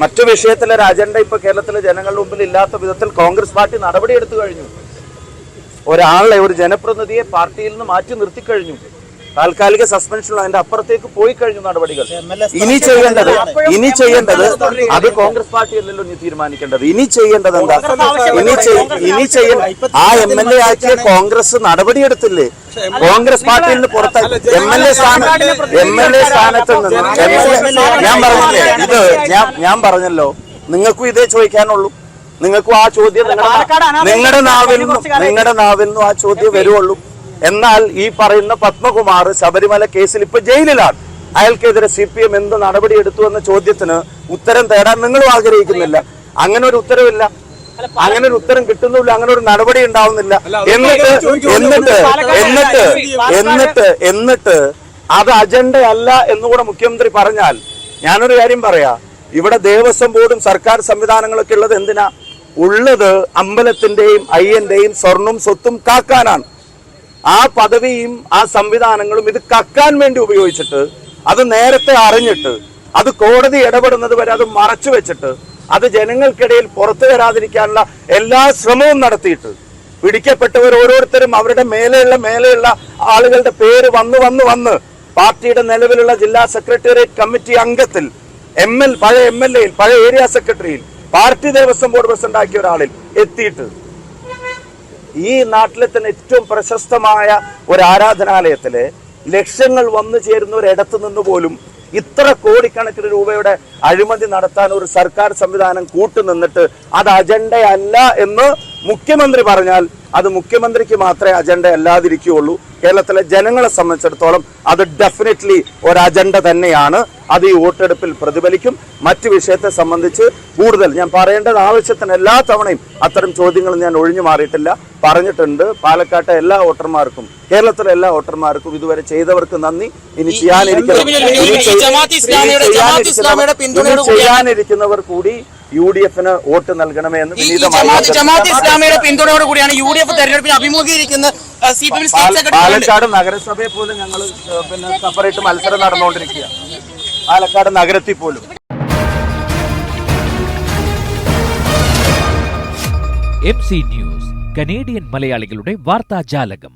മറ്റു വിഷയത്തിലെ ഒരു അജണ്ട ഇപ്പൊ കേരളത്തിലെ ജനങ്ങളുടെ മുമ്പിൽ ഇല്ലാത്ത വിധത്തിൽ കോൺഗ്രസ് പാർട്ടി നടപടി നടപടിയെടുത്തു കഴിഞ്ഞു. ഒരാളെ ഒരു ജനപ്രതിനിധിയെ പാർട്ടിയിൽ നിന്ന് മാറ്റി നിർത്തിക്കഴിഞ്ഞു താൽക്കാലിക സസ്പെൻഷൻ അതിന്റെ അപ്പുറത്തേക്ക് പോയി കഴിഞ്ഞു നടപടികൾ. ഇനി ചെയ്യേണ്ടത് ഇനി ചെയ്യേണ്ടത് അത് കോൺഗ്രസ് പാർട്ടി അല്ലല്ലോ ഇനി തീരുമാനിക്കേണ്ടത്. ഇനി ചെയ്യേണ്ടത് എന്താ? ഇനി ഇനി ചെയ്യ ആ എം എൽ എ ആക്കിയ കോൺഗ്രസ് നടപടിയെടുത്തില്ലേ? കോൺഗ്രസ് പാർട്ടിയിൽ നിന്ന് പുറത്ത് എം എൽ എ സ്ഥാനം എം എൽ എ സ്ഥാനത്ത് നിന്ന് MLA ഞാൻ പറഞ്ഞില്ലേ ഇത് ഞാൻ ഞാൻ പറഞ്ഞല്ലോ. നിങ്ങൾക്കും ഇതേ ചോദിക്കാനുള്ളൂ. നിങ്ങൾക്കും ആ ചോദ്യം നിങ്ങളുടെ നിങ്ങളുടെ നാവിൽ നിന്നും നിങ്ങളുടെ നാവിൽ നിന്നും ആ ചോദ്യം വരുവുള്ളൂ. എന്നാൽ ഈ പറയുന്ന പത്മകുമാർ ശബരിമല കേസിൽ ഇപ്പൊ ജയിലിലാണ്. അയാൾക്കെതിരെ സി പി എം എന്ത് നടപടി എടുത്തു എന്ന ചോദ്യത്തിന് ഉത്തരം തേടാൻ നിങ്ങളും ആഗ്രഹിക്കുന്നില്ല. അങ്ങനെ ഒരു ഉത്തരവില്ല. അങ്ങനെ ഒരു ഉത്തരം കിട്ടുന്നില്ല അങ്ങനെ ഒരു നടപടി ഉണ്ടാവുന്നില്ല. എന്നിട്ട് എന്നിട്ട് എന്നിട്ട് എന്നിട്ട് എന്നിട്ട് അത് അജണ്ടയല്ല എന്നുകൂടെ മുഖ്യമന്ത്രി പറഞ്ഞാൽ ഞാനൊരു കാര്യം പറയാ. ഇവിടെ ദേവസ്വം ബോർഡും സർക്കാർ സംവിധാനങ്ങളൊക്കെ ഉള്ളത് എന്തിനാ? ഉള്ളത് അമ്പലത്തിന്റെയും അയ്യന്റെയും സ്വർണവും സ്വത്തും കാക്കാനാണ്. ആ പദവിയും ആ സംവിധാനങ്ങളും ഇത് കക്കാൻ വേണ്ടി ഉപയോഗിച്ചിട്ട് അത് നേരത്തെ അറിഞ്ഞിട്ട് അത് കോടതി ഇടപെടുന്നത് വരെ അത് മറച്ചു വെച്ചിട്ട് അത് ജനങ്ങൾക്കിടയിൽ പുറത്തു വരാതിരിക്കാനുള്ള എല്ലാ ശ്രമവും നടത്തിയിട്ട് പിടിക്കപ്പെട്ടവർ ഓരോരുത്തരും അവരുടെ മേലെയുള്ള മേലെയുള്ള ആളുകളുടെ പേര് വന്ന് വന്ന് വന്ന് പാർട്ടിയുടെ നിലവിലുള്ള ജില്ലാ സെക്രട്ടേറിയറ്റ് കമ്മിറ്റി അംഗത്തിൽ എം എൽ പഴയ എം എൽ എയിൽ പഴയ ഏരിയ സെക്രട്ടറിയിൽ പാർട്ടി ദേവസ്വം ബോർഡ് പ്രസിഡന്റ് ആക്കിയ ഒരാളിൽ എത്തിയിട്ട് ഈ നാട്ടിലെ തന്നെ ഏറ്റവും പ്രശസ്തമായ ഒരു ആരാധനാലയത്തിൽ ലക്ഷങ്ങൾ വന്നു ചേരുന്ന ഒരിടത്ത് നിന്ന് പോലും ഇത്ര കോടിക്കണക്കിന് രൂപയുടെ അഴിമതി നടത്താൻ ഒരു സർക്കാർ സംവിധാനം കൂട്ടുനിന്നിട്ട് അത് അജണ്ടയല്ല എന്ന് മുഖ്യമന്ത്രി പറഞ്ഞാൽ അത് മുഖ്യമന്ത്രിക്ക് മാത്രമേ അജണ്ട അല്ലാതിരിക്കുകയുള്ളൂ. കേരളത്തിലെ ജനങ്ങളെ സംബന്ധിച്ചിടത്തോളം അത് ഡെഫിനറ്റ്ലി ഒരു അജണ്ട തന്നെയാണ്. അത് ഈ വോട്ടെടുപ്പിൽ പ്രതിഫലിക്കും. മറ്റു വിഷയത്തെ സംബന്ധിച്ച് കൂടുതൽ ഞാൻ പറയേണ്ടത് ആവശ്യത്തിന് എല്ലാ തവണയും അത്തരം ചോദ്യങ്ങൾ ഞാൻ ഒഴിഞ്ഞു മാറിയിട്ടില്ല. പറഞ്ഞിട്ടുണ്ട് പാലക്കാട്ടെ എല്ലാ വോട്ടർമാർക്കും കേരളത്തിലെ എല്ലാ വോട്ടർമാർക്കും ഇതുവരെ ചെയ്തവർക്ക് നന്ദി. ഇനി ചെയ്യാനിരിക്കുന്നവർ ചെയ്യാനിരിക്കുന്നവർ കൂടി യു ഡി എഫിന് വോട്ട് നൽകണമേ എന്ന് ഈ ഈ വിനീതമായി ജമാഅത്ത് ഇസ്ലാമിയുടെ പിന്തുണയോട് കൂടിയാണ് യു ഡി എഫ് തെരഞ്ഞെടുപ്പിന് അഭിമുഖീകരിക്കുന്ന സി പി എം സ്റ്റേറ്റ് പാല- പാലക്കാട് നഗരസഭയെ പോലും ഞങ്ങൾ പിന്നെ സെപ്പറേറ്റ് മത്സരം നടന്നുകൊണ്ടിരിക്കുക. പാലക്കാട് നഗരത്തിൽ പോലും. എം സി ന്യൂസ് കനേഡിയൻ മലയാളികളുടെ വാർത്താജാലകം.